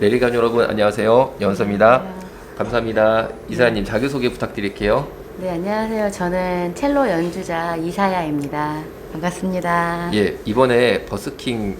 내리간 여러분 안녕하세요. 연서입니다. 감사합니다. 이사님 자기소개 부탁드릴게요. 네, 안녕하세요. 저는 첼로 연주자 이사야입니다. 반갑습니다. 예, 이번에 버스킹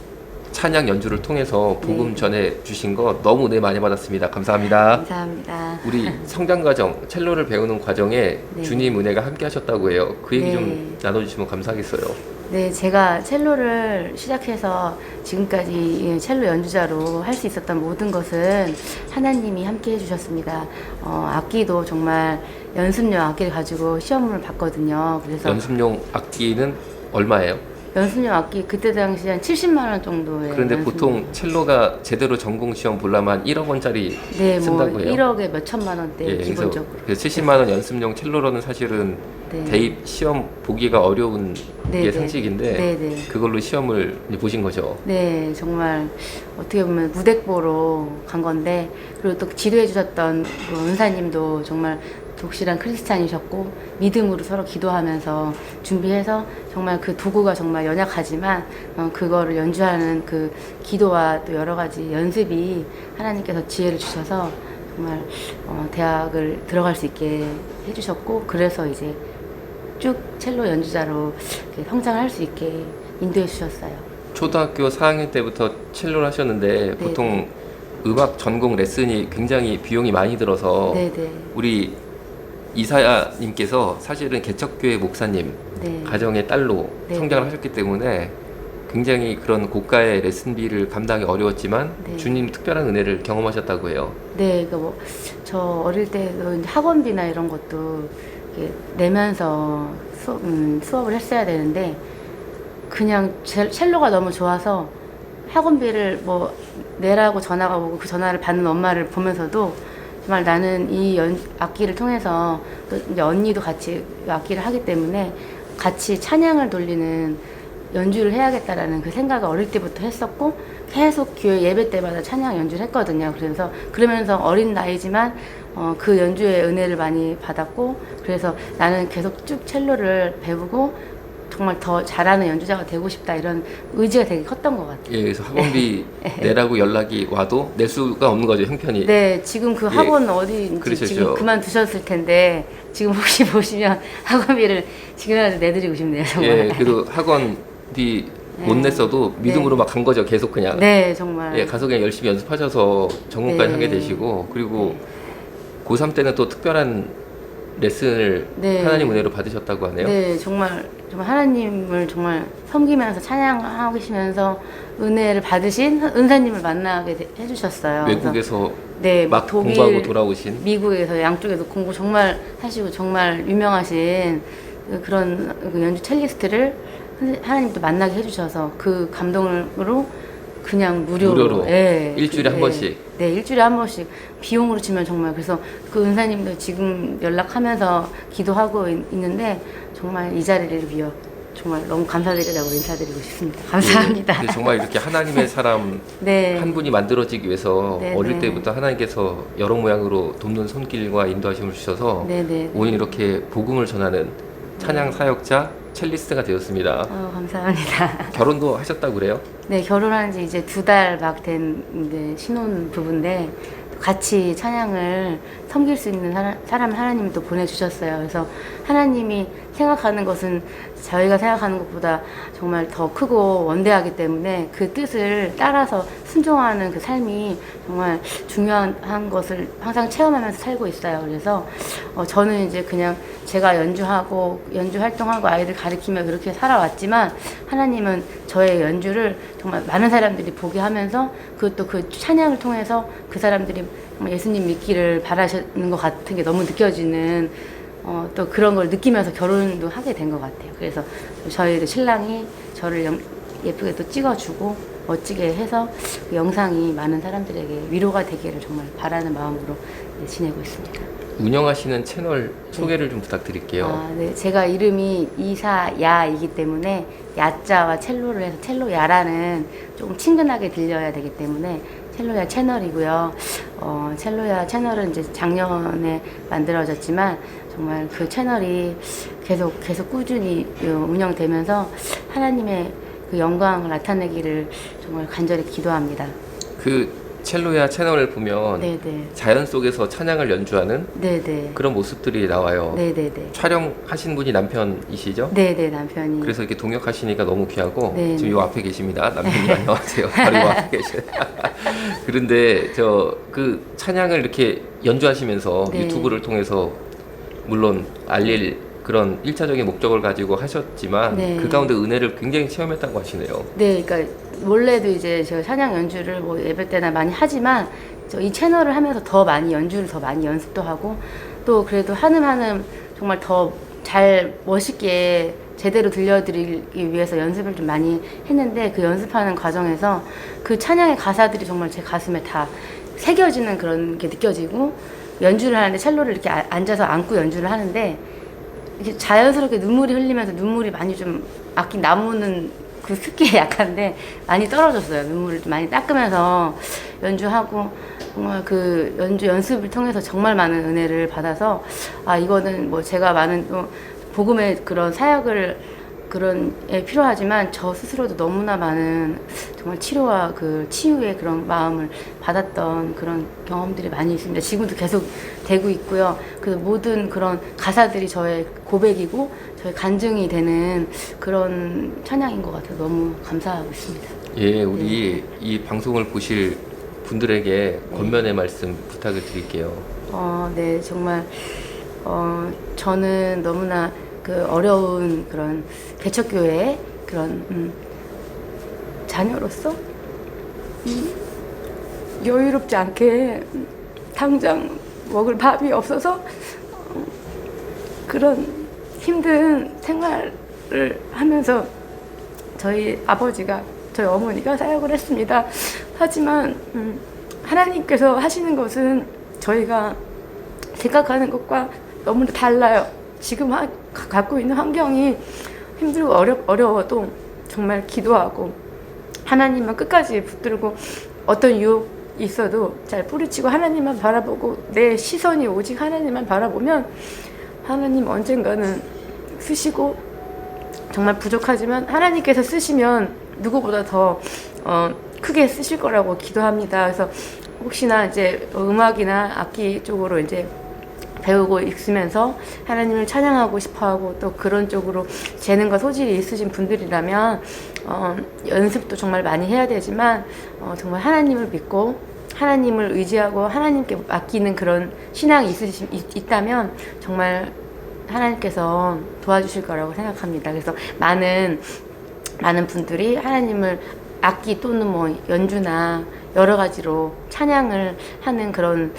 찬양 연주를 통해서 복음 네. 전해 주신 거 너무 은혜 많이 받았습니다. 감사합니다. 감사합니다. 우리 성장 과정, 첼로를 배우는 과정에 네. 주님 은혜가 함께 하셨다고 해요. 그 얘기 네. 좀 나눠주시면 감사하겠어요. 네, 제가 첼로를 시작해서 지금까지 이 첼로 연주자로 할 수 있었던 모든 것은 하나님이 함께 해주셨습니다. 어, 악기도 정말 연습용 악기를 가지고 시험을 봤거든요. 그래서 연습용 악기는 얼마예요? 연습용 악기 그때 당시 한 70만 원 정도에 그런데. 보통 첼로가 제대로 전공 시험 보려면 1억 원짜리 네, 뭐 쓴다고 해요. 1억에 몇 천만 원대 예, 그래서 기본적으로. 그 70만 원 연습용 첼로로는 사실은 네. 대입 시험 보기가 어려운 네, 게 네. 상식인데 네, 네. 그걸로 시험을 이제 보신 거죠. 네, 정말 어떻게 보면 무대뽀로 간 건데 그리고 또 지도해 주셨던 그 은사님도 정말 독실한 크리스찬이셨고 믿음으로 서로 기도하면서 준비해서 정말 그 도구가 정말 연약하지만 어, 그거를 연주하는 그 기도와 또 여러 가지 연습이 하나님께서 지혜를 주셔서 정말 어, 대학을 들어갈 수 있게 해주셨고 그래서 이제 쭉 첼로 연주자로 이렇게 성장을 할수 있게 인도해 주셨어요. 초등학교 4학년 때부터 첼로를 하셨는데 보통 음악 전공 레슨이 굉장히 비용이 많이 들어서 네네. 우리 이사야님께서 사실은 개척교회 목사님 네. 가정의 딸로 네. 성장을 하셨기 때문에 굉장히 그런 고가의 레슨비를 감당이 어려웠지만 네. 주님 특별한 은혜를 경험하셨다고 해요. 네, 그러니까 뭐 저 어릴 이제 학원비나 이런 것도 내면서 수업, 음, 수업을 했어야 되는데 그냥 첼- 첼로가 너무 좋아서 학원비를 뭐 내라고 전화가 오고 그 전화를 받는 엄마를 보면서도 정말 나는 이 연, 악기를 통해서 또 이제 언니도 같이 악기를 하기 때문에 같이 찬양을 돌리는 연주를 해야겠다라는 그 생각을 어릴 때부터 했었고 계속 교회 예배 때마다 찬양 연주를 했거든요. 그래서 그러면서 어린 나이지만 어, 그 연주의 은혜를 많이 받았고 그래서 나는 계속 쭉 첼로를 배우고 정말 더 잘하는 연주자가 되고 싶다 이런 의지가 되게 컸던 것 같아요. 예, 그래서 학원비 내라고 연락이 와도 낼 수가 없는 거죠, 형편이. 네, 지금 그 예, 학원 어디인지 그러셨죠. 지금 그만 두셨을 텐데 지금 혹시 보시면 학원비를 지금이라도 내드리고 싶네요, 정말. 예, 그래도 학원비 못 네. 냈어도 믿음으로 네. 막간 거죠, 계속 그냥. 네, 정말. 예, 가서 그냥 열심히 연습하셔서 전공까지 네. 하게 되시고 그리고 고3 때는 또 특별한 레슨을 네. 하나님 은혜로 받으셨다고 하네요. 네, 정말 정말 하나님을 정말 섬기면서 찬양하시면서 은혜를 받으신 은사님을 만나게 돼- 해주셨어요. 외국에서 네, 막 독일, 공부하고 돌아오신 미국에서 양쪽에서 공부 정말 하시고 정말 유명하신 그- 그런 그 연주 첼리스트를 하나님도 만나게 해주셔서 그 감동으로 그냥 무료로, 무료로 예, 일주일에 그- 한 예. 번씩. 네 일주일에 한 번씩 비용으로 치면 정말 그래서 그 은사님도 지금 연락하면서 기도하고 있, 는데 정말 이 자리를 위해 정말 너무 감사드리다고 인사드리고 싶습니다. 감사합니다. 예, 근데 정말 이렇게 하나님의 사람 네. 한 분이 만들어지기 위해서 네, 어릴 네. 때부터 하나님께서 여러 모양으로 돕는 손길과 인도하심을 주셔서 네네. 오늘 이렇게 복음을 전하는 찬양 사역자 첼리스트가 되었습니다. 어, 감사합니다. 결혼도 하셨다고 그래요? 네, 결혼한 지 이제 두 달 막 된 신혼 부부인데 같이 찬양을 섬길 수 있는 사람, 사람 을 하나님이 또 보내주셨어요. 그래서 하나님이 생각하는 것은 저희가 생각하는 것보다 정말 더 크고 원대하기 때문에 그 뜻을 따라서 순종하는 그 삶이 정말 중요한 것을 항상 체험하면서 살고 있어요. 그래서 어, 저는 이제 그냥 제가 연주하고 연주 활동하고 아이들 가르치며 그렇게 살아왔지만 하나님은 저의 연주를 정말 많은 사람들이 보게 하면서 그것도 그 찬양을 통해서 그 사람들이 예수님 믿기를 바라시는 것 같은 게 너무 느껴지는 어, 또 그런 걸 느끼면서 결혼도 하게 된 것 같아요. 그래서 저희 신랑이 저를 영- 예쁘게 또 찍어주고 멋지게 해서 그 영상이 많은 사람들에게 위로가 되기를 정말 바라는 마음으로 네, 지내고 있습니다. 운영하시는 채널 소개를 좀 부탁드릴게요. 아, 네. 제가 이름이 이사야이기 때문에 야자와 첼로를 해서 첼로야라는 조금 친근하게 들려야 되기 때문에 첼로야 채널이고요. 어, 첼로야 채널은 이제 작년에 만들어졌지만 정말 그 채널이 계속 계속 꾸준히 어, 운영되면서 하나님의 그 영광을 나타내기를 정말 간절히 기도합니다. 그 첼로야 채널을 보면 네네. 자연 속에서 찬양을 연주하는 네네. 그런 모습들이 나와요. 네네네. 촬영하신 분이 남편이시죠? 네네 남편이. 그래서 이렇게 동역하시니까 너무 귀하고 네. 지금 요 앞에 계십니다. 남편님 안녕하세요. 바로 요 앞에 계셔. 그런데 저 그 찬양을 이렇게 연주하시면서 네. 유튜브를 통해서 물론 알릴 그런 일차적인 목적을 가지고 하셨지만 네. 그 가운데 은혜를 굉장히 체험했다고 하시네요. 네, 그러니까 원래도 이제 제가 찬양 연주를 뭐 예배 때나 많이 하지만 저 이 채널을 하면서 더 많이 연주를 더 많이 연습도 하고 또 그래도 한음 한음 정말 더 잘 멋있게 제대로 들려드리기 위해서 연습을 좀 많이 했는데 그 연습하는 과정에서 그 찬양의 가사들이 정말 제 가슴에 다 새겨지는 그런 게 느껴지고 연주를 하는데 첼로를 이렇게 아- 앉아서 안고 연주를 하는데 이렇게 자연스럽게 눈물이 흘리면서 눈물이 많이 좀 악기 나무는 그 습기에 약한데 많이 떨어졌어요. 눈물을 좀 많이 닦으면서 연주하고 정말 그 연주 연습을 통해서 정말 많은 은혜를 받아서 아 이거는 뭐 제가 많은 또 복음의 그런 사역을 그런 에 필요하지만 저 스스로도 너무나 많은 정말 치료와 그 치유의 그런 마음을 받았던 그런 경험들이 많이 있습니다. 지금도 계속 되고 있고요. 그 모든 그런 가사들이 저의 고백이고 저의 간증이 되는 그런 찬양인 것 같아서 너무 감사하고 있습니다. 예, 우리 이 방송을 보실 분들에게 권면의 말씀 부탁을 드릴게요. 어, 네, 정말, 어, 저는 너무나 그 어려운 그런 개척교회의 그런, 음, 자녀로서, 음, 여유롭지 않게 음, 당장 먹을 밥이 없어서 어, 그런 힘든 생활을 하면서 저희 아버지가 저희 어머니가 사역을 했습니다. 하지만 음, 하나님께서 하시는 것은 저희가 생각하는 것과 너무 달라요. 지금 하, 가- 갖고 있는 환경이 힘들고 어려, 어려워도 정말 기도하고 하나님만 끝까지 붙들고 어떤 유혹이 있어도 잘 뿌리치고 하나님만 바라보고 내 시선이 오직 하나님만 바라보면 하나님 언젠가는 쓰시고 정말 부족하지만 하나님께서 쓰시면 누구보다 더 어, 크게 쓰실 거라고 기도합니다. 그래서 혹시나 이제 음악이나 악기 쪽으로 이제 배우고 있으면서 하나님을 찬양하고 싶어하고 또 그런 쪽으로 재능과 소질이 있으신 분들이라면 어, 연습도 정말 많이 해야 되지만 어, 정말 하나님을 믿고 하나님을 의지하고 하나님께 맡기는 그런 신앙이 있으시, 있, 있다면 정말 하나님께서 도와주실 거라고 생각합니다. 그래서 많은 많은 분들이 하나님을 악기 또는 뭐 연주나 여러 가지로 찬양을 하는 그런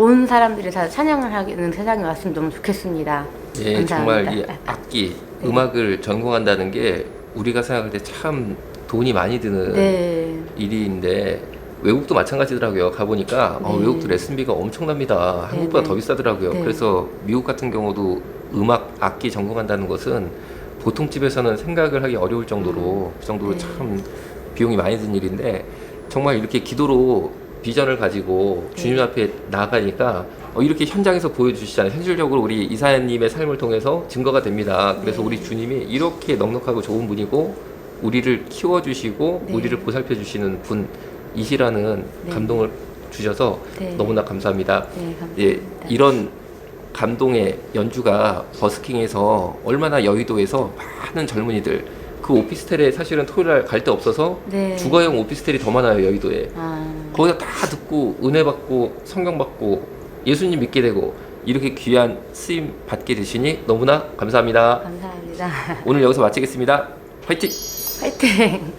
온 사람들이 다 찬양을 하는 세상이 왔으면 너무 좋겠습니다. 예, 감사합니다. 정말 이 악기, 음악을 전공한다는 게 우리가 생각할 때 참 돈이 많이 드는 네. 일인데 외국도 마찬가지더라고요. 가보니까 어, 네. 외국도 레슨비가 엄청납니다. 한국보다 네, 더 네. 비싸더라고요. 네. 그래서 미국 같은 경우도 음악 악기 전공한다는 것은 보통 집에서는 생각을 하기 어려울 정도로 그 정도로 네. 참 비용이 많이 든 일인데 정말 이렇게 기도로 비전을 가지고 주님 네. 앞에 나아가니까 어, 이렇게 현장에서 보여주시잖아요. 현실적으로 우리 이사님의 삶을 통해서 증거가 됩니다. 그래서 네. 우리 주님이 이렇게 넉넉하고 좋은 분이고 우리를 키워주시고 네. 우리를 보살펴 주시는 분이시라는 네. 감동을 주셔서 네. 너무나 감사합니다. 네, 감사합니다. 예, 이런 감동의 연주가 버스킹에서 얼마나 여의도에서 많은 젊은이들 그 오피스텔에 사실은 토요일 날 갈 데 없어서 네. 주거용 오피스텔이 더 많아요 여의도에 아, 거기다 다 듣고 은혜 받고 성경 받고 예수님 믿게 되고 이렇게 귀한 쓰임 받게 되시니 너무나 감사합니다. 감사합니다. 오늘 여기서 마치겠습니다. 화이팅! 화이팅!